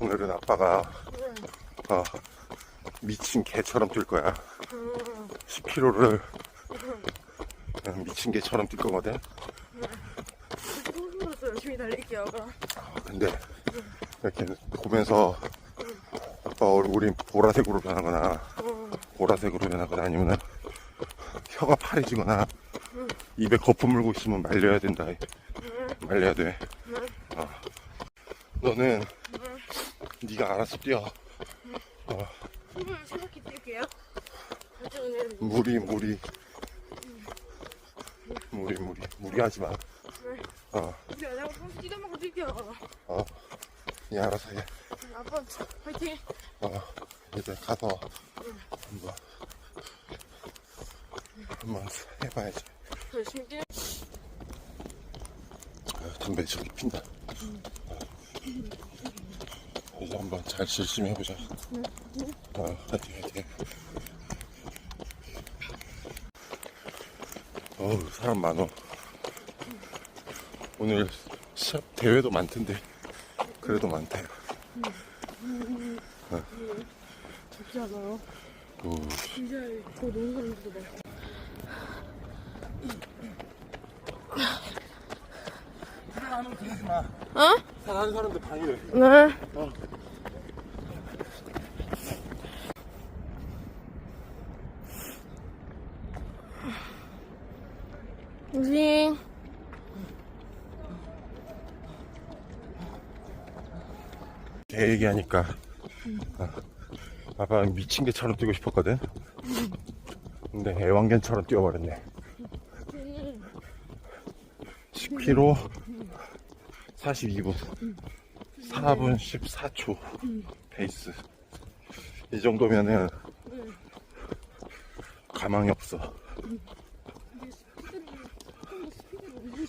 오늘은 아빠가 어, 미친 개처럼 뛸 거야. 10km를 미친 개처럼 뛸 거거든. 소스로서 열심히 달릴게요. 그럼. 근데 이렇게 보면서 아빠 얼굴이 보라색으로 변하거나 보라색으로 변하거나 아니면 혀가 파래지거나 입에 거품 물고 있으면 말려야 된다. 말려야 돼. 어. 너는 네가 알아서 뛰어. 세 바퀴 뛸게요. 나중에는 무리 무리 무리 무리 무리하지 마. 어, 우리 안 하고 선수 뛰다먹고 뛸게요. 어, 이 알아서 해. 아빠 파이팅. 어, 이제 가서 한번 한번 해봐야지. 열심히 뛰. 아, 담배 저기 핀다. 이제 한번 잘 열심히 해보자. 어, 화이팅, 화이팅. 어우, 사람 많어. 오늘 시합 대회도 많던데, 그래도 많다. 좋지 않아요? 오, 진짜 그 노는 사람들도 많고. 사랑하는. 어? 사람들 방해해. 네. 어. 우리 개 얘기하니까 어, 아빠 미친 개처럼 뛰고 싶었거든. 근데 애완견처럼 뛰어버렸네. 10km 42분 4분 14초 페이스 이 정도면은 가망이 없어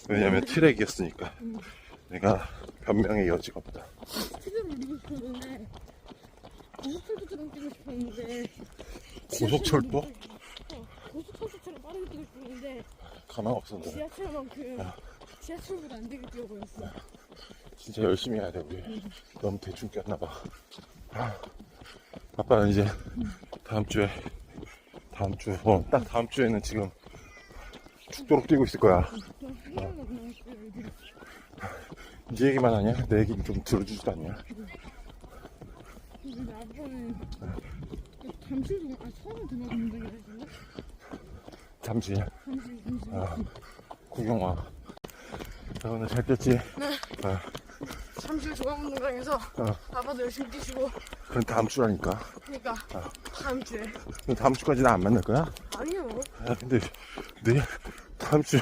왜냐면 트랙이었으니까. 내가 변명의 여지가 없다. 스피드를 올리고 싶었는데 고속철도처럼 뛰고 싶었는데 고속철도? 어, 고속철도처럼 빠르게 뛰고 싶었는데 가망 없었는데 지하철만큼 지하철보다 안 되게 뛰어 보였어. 진짜 열심히 해야 돼 우리. 너무 대충 뛰었나봐. 아, 아빠는 이제 다음 주에 다음 주 어, 딱 다음 주에는 지금 죽도록 뛰고 있을 거야. 이게. 네 얘기만 하냐? 내 얘기는 좀 들어주지도 않냐 근데 아빠는 잠실 좀, 아 서울 좀 와준다 그랬는데 잠시 잠실 잠실. 아, 구경 와 자, 오늘 잘 뛰었지? 잠실 중앙운동장에서 어. 아빠도 열심히 뛰시고 그럼 다음 주라니까 그러니까 다음 주에 그럼 다음 주까지 나 안 만날 거야? 아니요. 아, 근데 내 다음 주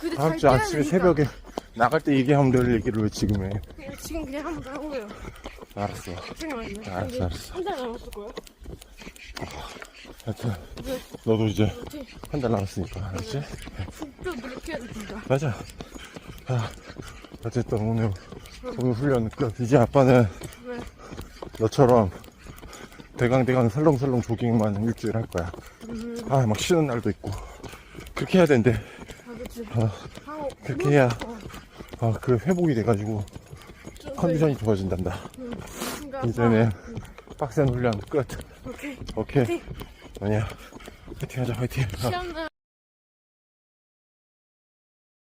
그때 다음 잘주 아침에 되니까. 새벽에 나갈 때 얘기하면 될 얘기를 왜 지금 해 그냥 지금 그냥 한번 더 하고요. 알았어 생각나요. 알았어, 알았어. 한달 남았을 거예요. 하여튼 네. 너도 이제 어떻게 한 달 남았으니까 알았지? 좀 노력해야 돼 진짜. 맞아 아, 어쨌든 오늘 오늘 훈련 끝 이제 아빠는 왜? 너처럼 대강대강 설렁설렁 조깅만 일주일 할 거야. 아 막 쉬는 날도 있고. 그렇게 해야 된대 아 그치. 어, 하고 그렇게 해야 어, 아, 그 회복이 돼가지고 좀 컨디션이 좋아진단다. 그러니까 이제는 빡센 훈련 끝. 오케이. 오케이! 아니야. 화이팅 하자 화이팅. 어.